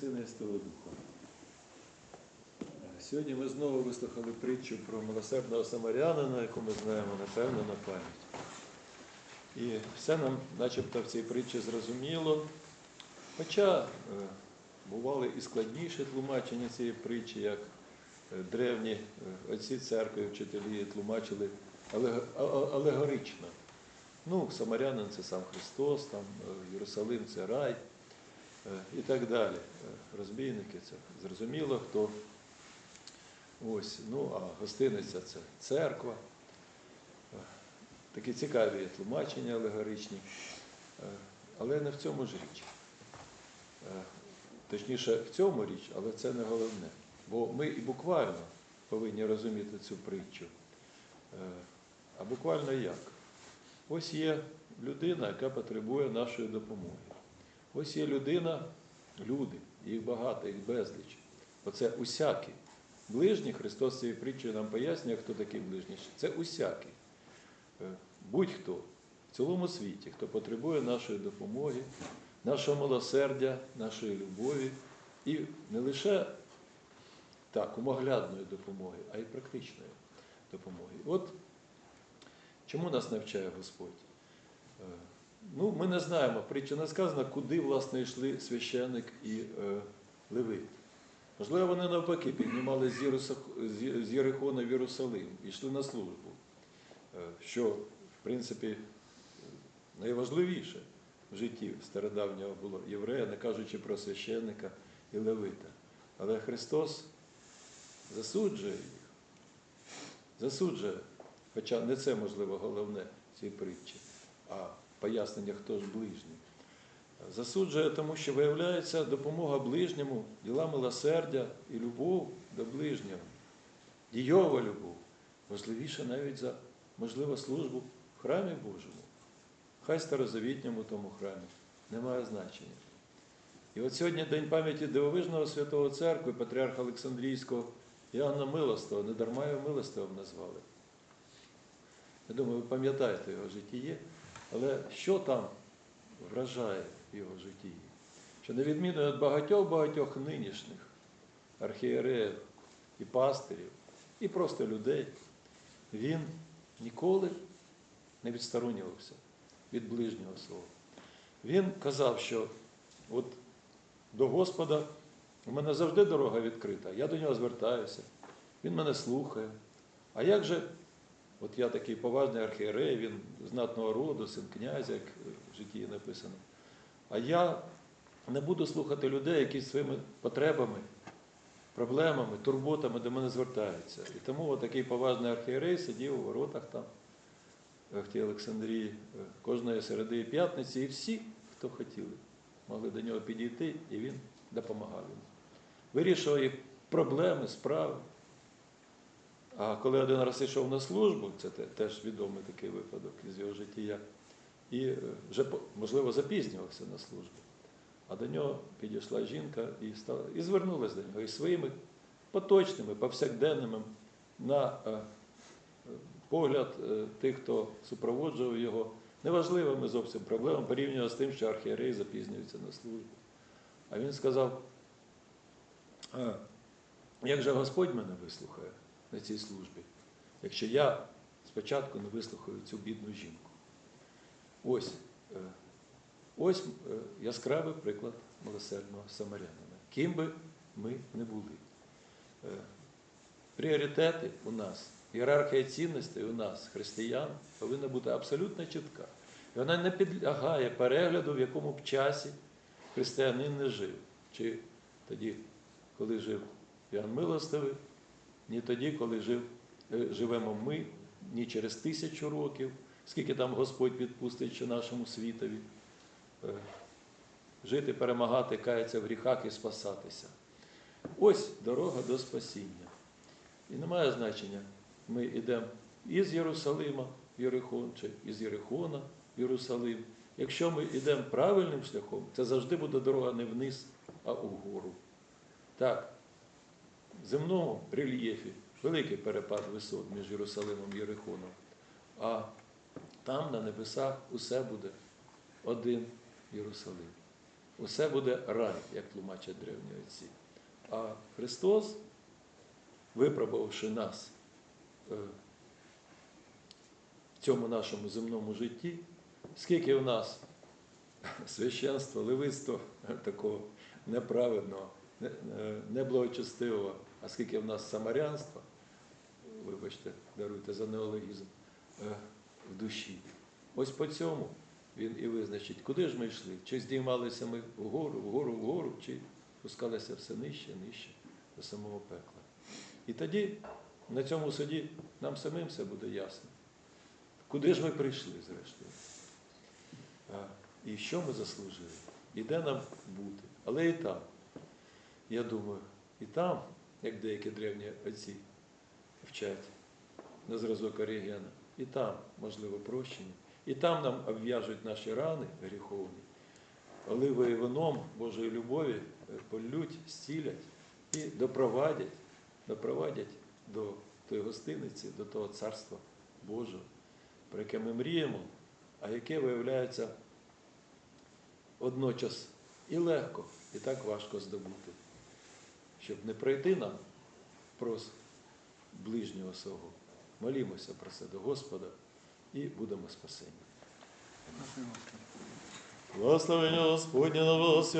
Сина і Святого Духа. Сьогодні ми знову вислухали притчу про милосердного самарянина, яку ми знаємо, напевно, на пам'ять. І все нам, начебто, в цій притчі зрозуміло. Хоча е, бували і складніші тлумачення цієї притчі, як е, древні е, отці церкви, вчителі тлумачили алегорично. Ну, самарянин це сам Христос, там е, Єрусалим це рай е, і так далі. Е, Розбійники це зрозуміло, хто. Ось, ну, а гостиниця це церква. Е, Такі цікаві тлумачення алегоричні. Е, Але не в цьому ж річ. Е, Точніше, в цьому річ, але це не головне. Бо ми і буквально повинні розуміти цю притчу. Е, А буквально як? Ось є людина, яка потребує нашої допомоги. Ось є людина, люди, їх багато, їх безліч. Оце усякі. Ближні, Христос цією притчею нам пояснює, хто такий ближній. Це усякі. Е, Будь-хто в цілому світі, хто потребує нашої допомоги, нашого милосердя, нашої любові і не лише так, умоглядної допомоги, а й практичної допомоги. От чому нас навчає Господь? Ну, ми не знаємо, притча не сказано, куди, власне, йшли священник і е, левит. Можливо, вони навпаки піднімали з, Єрихона в Єрусалим йшли на службу, е, що, в принципі, найважливіше в житті стародавнього було єврея, не кажучи про священника і левита. Але Христос засуджує їх, засуджує, хоча не це можливо головне цій притчі, а пояснення, хто ж ближній. Засуджує, тому що виявляється допомога ближньому, діла милосердя і любов до ближнього, дійова любов, важливіша навіть за, можливо, службу в храмі Божому. Хай старозавітньому тому храмі немає значення. І от сьогодні День пам'яті дивовижного святого церкви, патріарха Олександрійського Іоанна Милостого, не дарма його Милостивим назвали. Я думаю, ви пам'ятаєте його житіє, але що там вражає в його житті? Що на відміну від багатьох-багатьох нинішніх архієреїв і пастирів, і просто людей, він ніколи не відсторонювався від ближнього свого. Він казав, що от до Господа у мене завжди дорога відкрита, я до нього звертаюся, він мене слухає. А як же, от я такий поважний архієрей, він знатного роду, син князя, як в житті написано. А я не буду слухати людей, які своїми потребами, проблемами, турботами до мене звертаються. І тому такий поважний архієрей сидів у воротах там, в тій Олександрії, кожної середи і п'ятниці, і всі, хто хотіли, могли до нього підійти, і він допомагав їм. Вирішував їх проблеми, справи. А коли один раз йшов на службу, це теж відомий такий випадок із його життя, і е, вже, можливо, запізнювався на службу. А до нього підійшла жінка і, стала, і звернулася до нього і своїми поточними, повсякденними на е, погляд е, тих, хто супроводжував його, неважливими зовсім проблемами порівняно з тим, що архієрей запізнюється на службу. А він сказав, як же Господь мене вислухає на цій службі, якщо я спочатку не вислухаю цю бідну жінку. Ось, е, ось е, яскравий приклад милосердного самарянина. Ким би ми не були. Е, Пріоритети у нас, ієрархія цінностей у нас, християн, повинна бути абсолютно чітка. І вона не підлягає перегляду, в якому б часі християнин не жив. Чи тоді, коли жив Іоанн Милостивий, ні тоді, коли жив, е, живемо ми, ні через тисячу років, скільки там Господь відпустить ще нашому світові. Е, Жити, перемагати, каятися в гріхах і спасатися. Ось дорога до спасіння. І немає значення, ми йдемо із Єрусалима в Єрихон, чи із Єрихона в Єрусалим. Якщо ми йдемо правильним шляхом, це завжди буде дорога не вниз, а угору. Так, земному рельєфі великий перепад висот між Єрусалимом і Єрихоном. А там, на небесах, усе буде один Єрусалим. усе буде рай, як тлумачать древні отці. А Христос, випробувавши нас е, в цьому нашому земному житті, скільки в нас священства, левицтва такого неправедного, не- неблагочестивого, а скільки в нас самарянства, вибачте, даруйте за неологізм, е, в душі. Ось по цьому він і визначить, куди ж ми йшли. Чи здіймалися ми вгору, вгору, вгору, чи спускалися все нижче, нижче до самого пекла. І тоді на цьому суді нам самим все буде ясно. Куди ж ми прийшли, зрештою? І що ми заслужили? І де нам бути? Але і там, я думаю, і там, як деякі древні отці вчать на зразок Орігена, і там, можливо, прощення, і там нам обв'яжуть наші рани гріховні, оливою вином Божої любові е, полють, зцілять і допровадять, допровадять до тої гостиниці, до того царства Божого, про яке ми мріємо, а яке виявляється водночас і легко, і так важко здобути, щоб не пройти нам прос ближнього свого. Молімося про це до Господа і будемо спасені. Благословення Господня на вас